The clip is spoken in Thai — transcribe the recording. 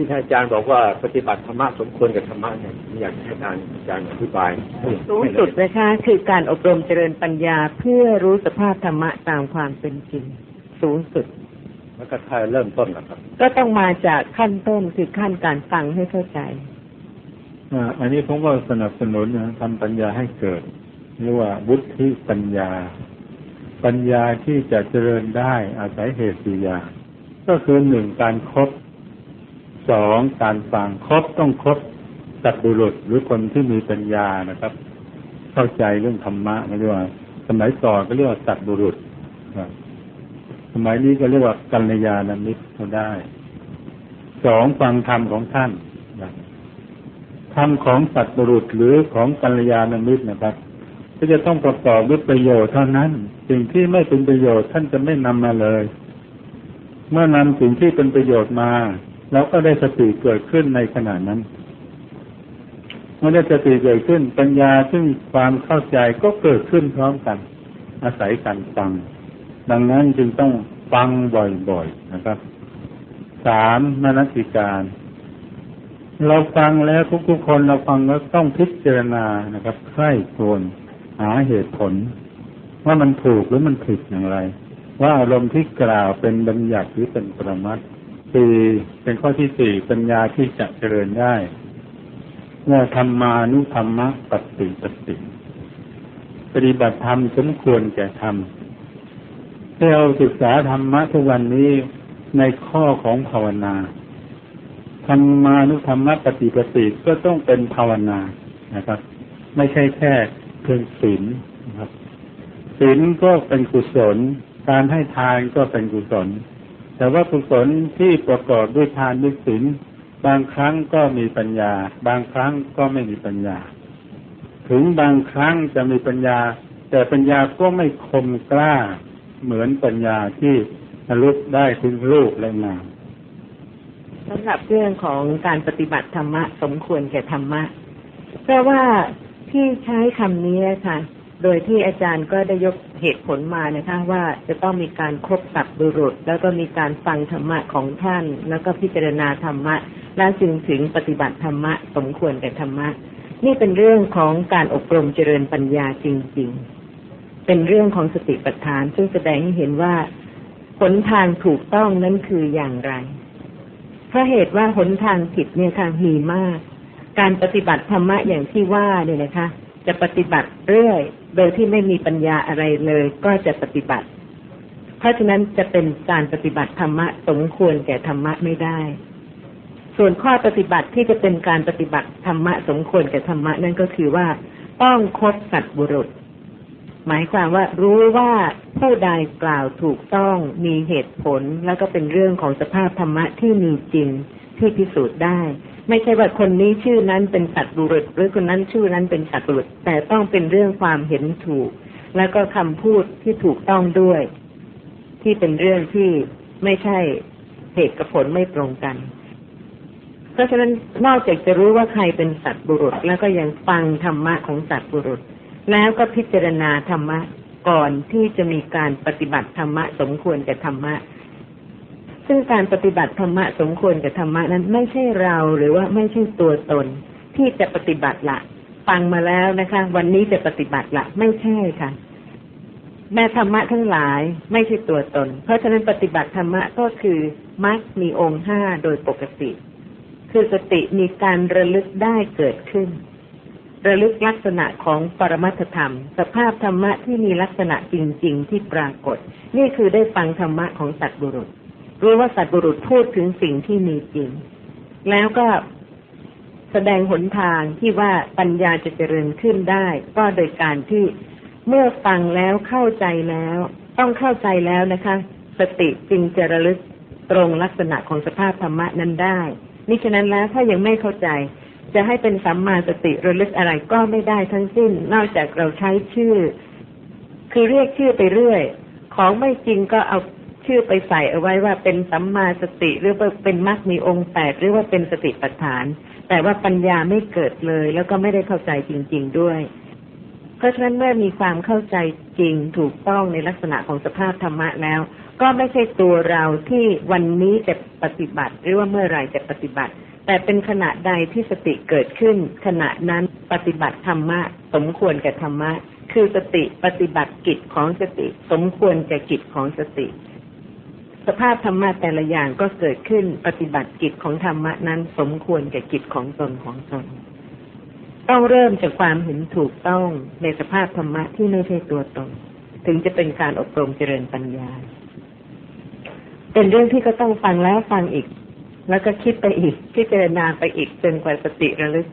ที่ท่านอาจารย์บอกว่าปฏิบัติธรรมะสมควรกับธรรมะเนี่ยอยากให้อาจารย์อาจารย์อธิบายสูงสุดนะคะ คือการอบรมเจริญปัญญาเพื่อรู้สภาพธรรมะตามความเป็นจริง สูงสุดแล้วก็ถ้าเริ่มต้นนะครับ ก็ต้องมาจากขั้นต้นคือขั้นการฟังให้เข้าใจอ่าอันนี้ผมก็สนับสนุนนะทำปัญญาให้เกิดเรียกว่าวุฒิปัญญา ปัญญาที่จะเจริญได้อาศัยเหตุสี่อย่างก็คือหนึ่งการครบ สองการฟังครบต้องครบสัตบุรุษหรือคนที่มีปัญญานะครับ เข้าใจเรื่องธรรมะไม่ใช่ว่า สมัยก่อนก็เรียกว่าสัตบุรุษสมัยนี้ก็เรียกว่ากัลยาณมิตรก็ได้สองฟังธรรมของท่านธรรมของสัตบุรุษหรือของกัลยาณมิตรนะครับก็จะต้องประกอบด้วยประโยชน์เท่านั้น สิ่งที่ไม่เป็นประโยชน์ท่านจะไม่นำมาเลย เมื่อนำสิ่งที่เป็นประโยชน์มา แล้วก็ได้สติเกิดขึ้นในขณะนั้นเมื่อได้สติเกิดขึ้น ปัญญาซึ่งความเข้าใจก็เกิดขึ้นพร้อมกัน อาศัยการฟัง ดังนั้นจึงต้องฟังบ่อยๆนะครับ สามมนสิการ เราฟังแล้วทุกๆคนเราฟังแล้วต้องพิจารณานะครับใคร่ควญหาเหตุผล ว่ามันถูกหรือมันผิดอย่างไร ว่าอารมณ์ที่กล่าวเป็นบัญญัติหรือเป็นประมัด สี่เป็นข้อที่สี่ปัญญาที่จะเจริญได้ว่าธรรมานุธรรมะปฏิปฏิปฏิบัติธรรมสมควรแก่ธรรมที่เราศึกษาธรรมะทุกวันนี้ในข้อของภาวนาธรรมานุธรรมะปฏิปฏิก็ต้องเป็นภาวนานะครับ ไม่ใช่แค่เพียงศีลนะครับศีลก็เป็นกุศล การให้ทานก็เป็นกุศล แต่ว่ากุศลที่ประกอบด้วยทานด้วยศีลบางครั้งก็มีปัญญา บางครั้งก็ไม่มีปัญญา ถึงบางครั้งจะมีปัญญา แต่ปัญญาก็ไม่คมกล้า เหมือนปัญญาที่ทะลุได้ถึงรูปและนามสำหรับเรื่องของการปฏิบัติธรรมะ สมควรแก่ธรรมะเพราะว่าที่ใช้คำนี้ค่ะ โดยที่อาจารย์ก็ได้ยกเหตุผลมานะคะว่าจะต้องมีการครบสับบุรุษ แล้วก็มีการฟังธรรมะของท่าน แล้วก็พิจารณาธรรมะ แล้วจึงถึงปฏิบัติธรรมะสมควรแก่ธรรมะ นี่เป็นเรื่องของการอบรมเจริญปัญญาจริง ๆ เป็นเรื่องของสติปัฏฐาน ซึ่งแสดงให้เห็นว่าหนทางถูกต้องนั้นคืออย่างไรเพราะเหตุว่าหนทางผิดเนี่ยค่ะมีมาก การปฏิบัติธรรมะอย่างที่ว่าเนี่ยนะคะ จะปฏิบัติเรื่อย โดยที่ไม่มีปัญญาอะไรเลย ก็จะปฏิบัติ เพราะฉะนั้นจะเป็นการปฏิบัติธรรมะสมควรแก่ธรรมะไม่ได้ ส่วนข้อปฏิบัติที่จะเป็นการปฏิบัติธรรมะสมควรแก่ธรรมะนั่นก็คือว่า ต้องคบสัตบุรุษ หมายความว่ารู้ว่าผู้ใดกล่าวถูกต้องมีเหตุผล แล้วก็เป็นเรื่องของสภาพธรรมะที่มีจริงที่พิสูจน์ได้ ไม่ใช่ว่าคนนี้ชื่อนั้นเป็นสัตว์บุรุษ หรือคนนั้นชื่อนั้นเป็นสัตว์บุรุษ แต่ต้องเป็นเรื่องความเห็นถูก แล้วก็คำพูดที่ถูกต้องด้วย ที่เป็นเรื่องที่ไม่ใช่เหตุกับผลไม่ตรงกัน เพราะฉะนั้นนอกจากจะรู้ว่าใครเป็นสัตว์บุรุษ แล้วก็ยังฟังธรรมะของสัตว์บุรุษ แล้วก็พิจารณาธรรมะก่อนที่จะมีการปฏิบัติธรรมะสมควรแก่ธรรมะ ซึ่งการปฏิบัติธรรมะสมควรแก่ธรรมะนั้นไม่ใช่เราหรือว่าไม่ใช่ตัวตน ที่จะปฏิบัติละฟังมาแล้วนะคะ วันนี้จะปฏิบัติละไม่ใช่ค่ะ แม่ธรรมะทั้งหลายไม่ใช่ตัวตน เพราะฉะนั้นปฏิบัติธรรมะก็คือมักมีองค์ห้าโดยปกติ คือสติมีการระลึกได้เกิดขึ้น ระลึกลักษณะของปรมัตธรรม สภาพธรรมะที่มีลักษณะจริง ๆ ที่ปรากฏ นี่คือได้ฟังธรรมะของสัตว์บุรุษ รู้ว่าสัตว์บุรุษพูดถึงสิ่งที่มีจริง แล้วก็แสดงหนทางที่ว่าปัญญาจะเจริญขึ้นได้ ก็โดยการที่เมื่อฟังแล้วเข้าใจแล้ว ต้องเข้าใจแล้วนะคะ สติจึงจะระลึกตรงลักษณะของสภาพธรรมะนั้นได้นี่ฉะนั้นแล้วถ้ายังไม่เข้าใจ จะให้เป็นสัมมาสติระลึกอะไรก็ไม่ได้ทั้งสิ้น นอกจากเราใช้ชื่อ คือเรียกชื่อไปเรื่อย ของไม่จริงก็เอา ชื่อไปใส่เอาไว้ว่าเป็นสัมมาสติหรือว่าเป็นมรรคมีองค์แปดหรือว่าเป็นสติปัฏฐาน แต่ว่าปัญญาไม่เกิดเลย แล้วก็ไม่ได้เข้าใจจริง ๆด้วย เพราะฉะนั้นเมื่อมีความเข้าใจจริงถูกต้องในลักษณะของสภาพธรรมะแล้ว ก็ไม่ใช่ตัวเราที่วันนี้จะปฏิบัติ หรือว่าเมื่อไรจะปฏิบัติ แต่เป็นขณะใดที่สติเกิดขึ้น ขณะนั้นปฏิบัติธรรมะ สมควรแก่ธรรมะคือสติปฏิบัติกิจของสติ สมควรแก่กิจของสติ สภาพธรรมะแต่ละอย่างก็เกิดขึ้นปฏิบัติกิจของธรรมะนั้นสมควรแก่กิจของตนของตน ต้องเริ่มจากความเห็นถูกต้องในสภาพธรรมะที่ไม่ใช่ตัวตน ถึงจะเป็นการอบรมเจริญปัญญา เป็นเรื่องที่ก็ต้องฟังแล้วฟังอีก แล้วก็คิดไปอีกพิจารณาไปอีกจนกว่าสติระลึก